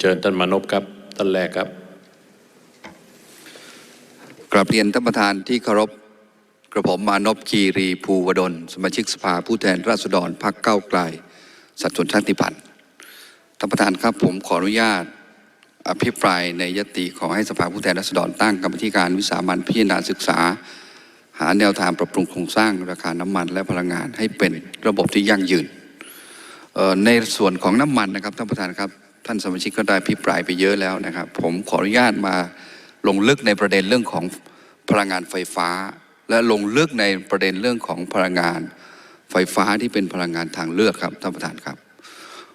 เชิญท่านมานพครับท่านแรกครับกราบเรียนท่านประธานที่เคารพกระผมมานพคีรีภูวดล สมาชิกสภาผู้แทนราษฎรพรรคเก้าไกล สัดส่วนชาติพันธุ์ท่านประธานครับผมขออนุญาต อภิปรายในยติขอให้สภาผู้แทนราษฎรตั้งกรรมธิการวิสามันพิจารณาศึกษา หาแนวทางปรับปรุงโครงสร้างราคาน้ำมันและพลังงานให้เป็นระบบที่ยั่งยืนในส่วนของน้ำมันนะครับท่านประธานครับ ท่านสมาชิกก็ได้อภิปรายไปเยอะแล้วนะครับ ผมขออนุญาตมาลงลึกในประเด็นเรื่องของพลังงานไฟฟ้า และลงลึกในประเด็นเรื่องของพลังงานไฟฟ้าที่เป็นพลังงานทางเลือกครับท่านประธานครับ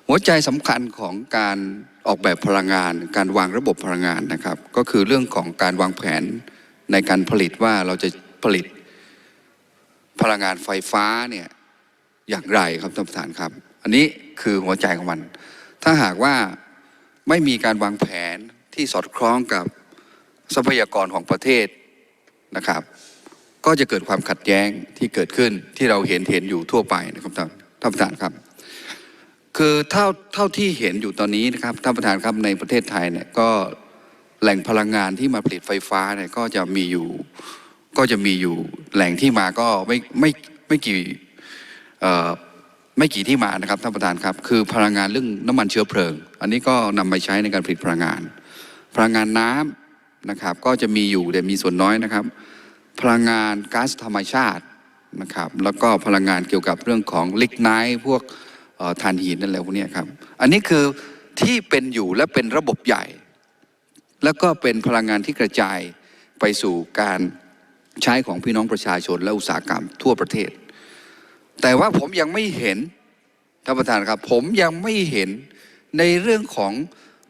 หัวใจสำคัญของการออกแบบพลังงาน การวางระบบพลังงานนะครับ ก็คือเรื่องของการวางแผนในการผลิตว่าเราจะผลิต พลังงานไฟฟ้าเนี่ยอย่างไรครับท่านประธานครับ อันนี้คือหัวใจของมัน ถ้าหากว่า ไม่มีการวางแผนที่สอดคล้องกับทรัพยากรของประเทศนะครับ ก็จะเกิดความขัดแย้งที่เกิดขึ้นที่เราเห็นเห็นอยู่ทั่วไปนะครับท่านท่านประธานครับ คือเท่าเท่าที่เห็นอยู่ตอนนี้นะครับท่านประธานครับในประเทศไทยเนี่ยก็แหล่งพลังงานที่มาผลิตไฟฟ้าเนี่ยก็จะมีอยู่ก็จะมีอยู่แหล่งที่มาก็ไม่ไม่ไม่กี่ ไม่กี่ที่มานะครับท่านประธานครับ คือพลังงานเรื่องน้ำมันเชื้อเพลิง อันนี้ก็นำมาใช้ในการผลิตพลังงาน พลังงานน้ำนะครับ ก็จะมีอยู่แต่มีส่วนน้อยนะครับ พลังงานก๊าซธรรมชาตินะครับ แล้วก็พลังงานเกี่ยวกับเรื่องของลิกไนท์พวกถ่านหินนั่นแหละพวกนี้ครับ อันนี้คือที่เป็นอยู่และเป็นระบบใหญ่ แล้วก็เป็นพลังงานที่กระจายไปสู่การใช้ของพี่น้องประชาชนและอุตสาหกรรมทั่วประเทศ แต่ว่าผมยังไม่เห็นท่านประธานครับ ผมยังไม่เห็นในเรื่องของ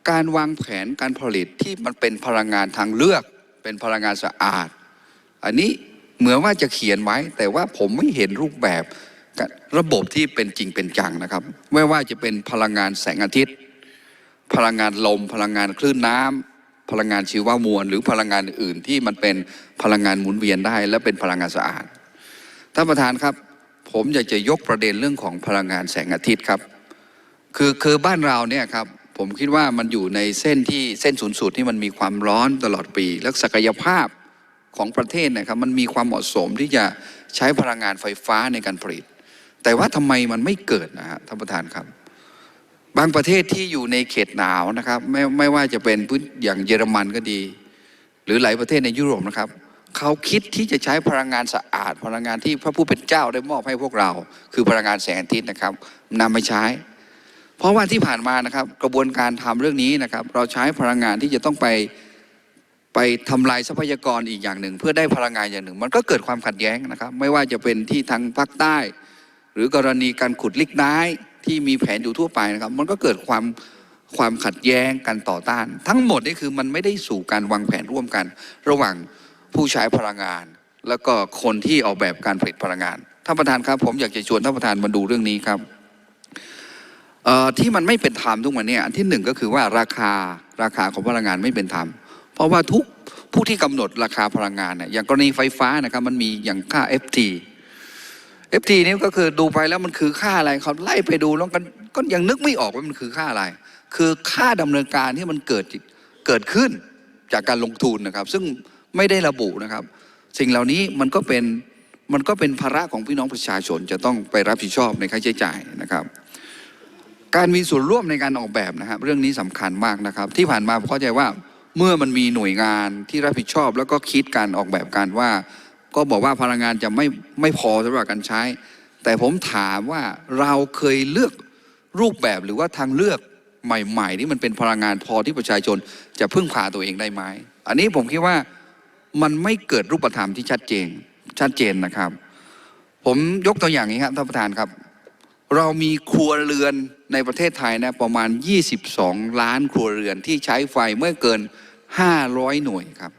การวางแผนการผลิตที่มันเป็นพลังงานทางเลือก เป็นพลังงานสะอาด อันนี้เหมือนว่าจะเขียนไว้ แต่ว่าผมไม่เห็นรูปแบบระบบที่เป็นจริงเป็นจังนะครับ ไม่ว่าจะเป็นพลังงานแสงอาทิตย์ พลังงานลม พลังงานคลื่นน้ำพลังงานชีวมวล หรือพลังงานอื่นที่มันเป็นพลังงานหมุนเวียนได้ และเป็นพลังงานสะอาดท่านประธานครับ ผมอยากจะยกประเด็นเรื่องของพลังงานแสงอาทิตย์ครับ คือคือบ้านเราเนี่ยครับผมคิดว่ามันอยู่ในเส้นที่เส้นศูนย์สูตรที่มันมีความร้อนตลอดปี และศักยภาพของประเทศนะครับ มันมีความเหมาะสมที่จะใช้พลังงานไฟฟ้าในการผลิต แต่ว่าทำไมมันไม่เกิดนะฮะท่านประธานครับ บางประเทศที่อยู่ในเขตหนาวนะครับ ไม่ไม่ว่าจะเป็นพื้นอย่างเยอรมันก็ดี หรือหลายประเทศในยุโรปนะครับ เขาคิดที่จะใช้พลังงานสะอาด พลังงานที่พระผู้เป็นเจ้าได้มอบให้พวกเรา คือพลังงานแสงอาทิตย์นะครับนำมาใช้ เพราะว่าที่ผ่านมานะครับกระบวนการทำเรื่องนี้นะครับ เราใช้พลังงานที่จะต้องไปไปทำลายทรัพยากรอีกอย่างหนึ่ง เพื่อได้พลังงานอย่างหนึ่ง มันก็เกิดความขัดแย้งนะครับ ไม่ว่าจะเป็นที่ทางภาคใต้ หรือกรณีการขุดลิกไนท์ที่มีแผนอยู่ทั่วไปนะครับ มันก็เกิดความความขัดแย้งกันต่อต้าน ทั้งหมดนี่คือมันไม่ได้สู่การวางแผนร่วมกัน ระหว่าง ผู้ใช้พลังงาน แล้วก็คนที่ออกแบบการผลิตพลังงานท่านประธานครับผมอยากจะชวนท่านประธานมาดูเรื่องนี้ครับที่มันไม่เป็นธรรมทุกวันนี้อันที่หนึ่งก็คือว่าราคาราคาของพลังงานไม่เป็นธรรมเพราะว่าทุกผู้ที่กำหนดราคาพลังงานเนี่ยอย่างกรณีไฟฟ้านะครับมันมีอย่างค่า FT FT นี่ก็คือดูไปแล้วมันคือค่าอะไรเขาไล่ไปดูแล้วก็ก็ยังนึกไม่ออกว่ามันคือค่าอะไร คือค่าดำเนินการที่มันเกิดเกิดขึ้นจากการลงทุนนะครับ ซึ่ง ไม่ได้ระบุนะครับ สิ่งเหล่านี้มันก็เป็นมันก็เป็นภาระของพี่น้องประชาชนจะต้องไปรับผิดชอบในค่าใช้จ่ายนะครับ การมีส่วนร่วมในการออกแบบนะครับ เรื่องนี้สำคัญมากนะครับ ที่ผ่านมาผมเข้าใจว่าเมื่อมันมีหน่วยงานที่รับผิดชอบ แล้วก็คิดการออกแบบการว่า ก็บอกว่าพลังงานจะไม่ไม่พอสำหรับการใช้ แต่ผมถามว่าเราเคยเลือกรูปแบบหรือว่าทางเลือกใหม่ๆที่มันเป็นพลังงานพอที่ประชาชนจะพึ่งพาตัวเองได้ไหมอันนี้ผมคิดว่า มันไม่เกิดรูปธรรมที่ชัดเจนชัดเจนนะครับ ผมยกตัวอย่างนี้ครับท่านประธานครับ เรามีครัวเรือนในประเทศไทยนะประมาณ 22 ล้านครัวเรือนที่ใช้ไฟเมื่อเกิน 500 หน่วยครับ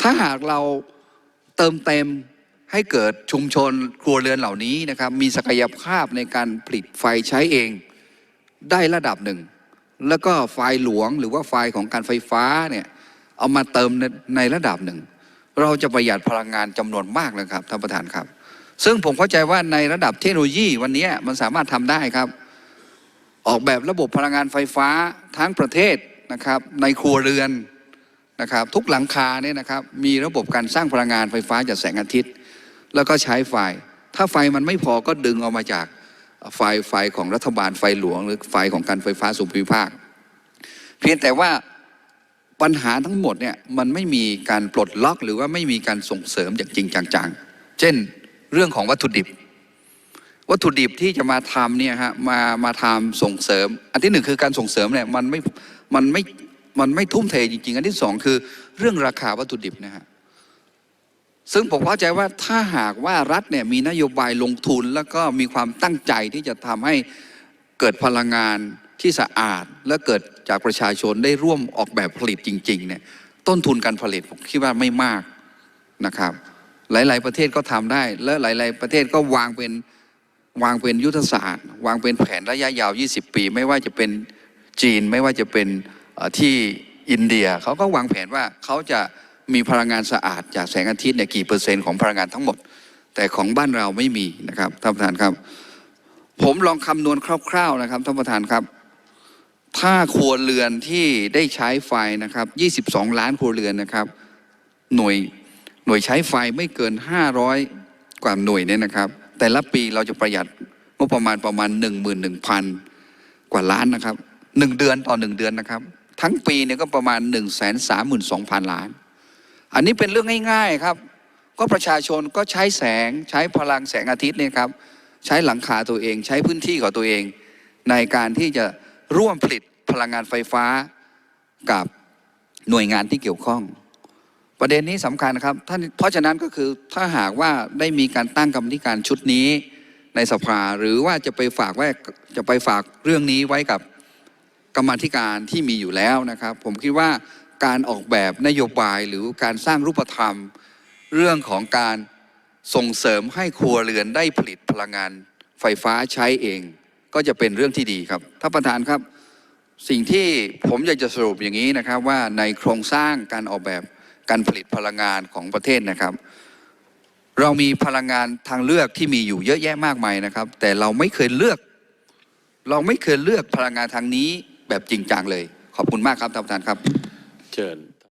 ถ้าหากเราเติมเต็มให้เกิดชุมชนครัวเรือนเหล่านี้นะครับ มีศักยภาพในการผลิตไฟใช้เองได้ระดับหนึ่ง แล้วก็ไฟหลวงหรือว่าไฟของการไฟฟ้าเนี่ย เอามาเติมในในระดับหนึ่ง เราจะประหยัดพลังงานจำนวนมากเลยครับท่านประธานครับ ซึ่งผมเข้าใจว่าในระดับเทคโนโลยีวันนี้มันสามารถทำได้ครับ ออกแบบระบบพลังงานไฟฟ้าทั้งประเทศนะครับในครัวเรือนนะครับทุกหลังคาเนี่ยนะครับมีระบบการสร้างพลังงานไฟฟ้าจากแสงอาทิตย์ แล้วก็ใช้ไฟ ถ้าไฟมันไม่พอก็ดึงเอามาจากไฟไฟของรัฐบาลไฟหลวง หรือไฟของการไฟฟ้าส่วนภูมิภาค เพียงแต่ว่า ปัญหาทั้งหมดเนี่ยมันไม่มีการปลดล็อกหรือว่าไม่มีการส่งเสริมอย่างจริงจังๆ เช่นเรื่องของวัตถุดิบ วัตถุดิบที่จะมาทำเนี่ยฮะมามาทำส่งเสริม อันที่หนึ่งคือการส่งเสริมเนี่ยมันไม่มันไม่มันไม่ทุ่มเทจริงๆ อันที่สองคือเรื่องราคาวัตถุดิบนะฮะซึ่งผมเข้าใจว่าถ้าหากว่ารัฐเนี่ยมีนโยบายลงทุนแล้วก็มีความตั้งใจที่จะทำให้เกิดพลังงาน ที่สะอาดและเกิดจากประชาชนได้ร่วมออกแบบผลิตจริงๆเนี่ยต้นทุนการผลิตผมคิดว่าไม่มากนะครับ หลาย ๆ ประเทศก็ทำได้ และหลาย ๆ ประเทศก็วางเป็นวางเป็นยุทธศาสตร์ วางเป็นแผนระยะยาว 20 ปี ไม่ว่าจะเป็นจีนไม่ว่าจะเป็นที่อินเดียเขาก็วางแผนว่าเขาจะมีพลังงานสะอาดจากแสงอาทิตย์เนี่ยกี่เปอร์เซ็นต์ของพลังงานทั้งหมด แต่ของบ้านเราไม่มีนะครับท่านประธานครับ ผมลองคำนวณคร่าว ๆนะครับท่านประธานครับ ถ้าครัวเรือนที่ได้ใช้ไฟนะครับ 22 ล้านครัวเรือนนะครับ หน่วยหน่วยใช้ไฟไม่เกิน 500 กว่าหน่วยเนี่ยนะครับ แต่ละปีเราจะประหยัดงบประมาณประมาณ 11,000 กว่าล้านนะครับหนึ่งเดือนต่อหนึ่งเดือนนะครับ ทั้งปีเนี่ยก็ประมาณ 1 3 2 0 0 0 ล้าน อันนี้เป็นเรื่องง่าย ๆครับ ก็ประชาชนก็ใช้แสงใช้พลังแสงอาทิตย์เนี่ยครับ ใช้หลังคาตัวเอง ใช้พื้นที่ของตัวเอง ในการที่จะ ร่วมผลิตพลังงานไฟฟ้ากับหน่วยงานที่เกี่ยวข้อง ประเด็นนี้สำคัญครับท่านเพราะฉะนั้นก็คือถ้าหากว่าได้มีการตั้งกรรมธิการชุดนี้ในสภาหรือว่าจะไปฝากไว้จะไปฝากเรื่องนี้ไว้กับกรรมธิการที่มีอยู่แล้วนะครับ ผมคิดว่าการออกแบบนโยบายหรือการสร้างรูปธรรม เรื่องของการส่งเสริมให้ครัวเรือนได้ผลิตพลังงานไฟฟ้าใช้เอง ก็จะเป็นเรื่องที่ดีครับท่านประธานครับ สิ่งที่ผมอยากจะสรุปอย่างนี้นะครับว่าในโครงสร้างการออกแบบการผลิตพลังงานของประเทศนะครับ เรามีพลังงานทางเลือกที่มีอยู่เยอะแยะมากมายนะครับ แต่เราไม่เคยเลือก เราไม่เคยเลือกพลังงานทางนี้แบบจริงจังเลย ขอบคุณมากครับท่านประธานครับ เชิญ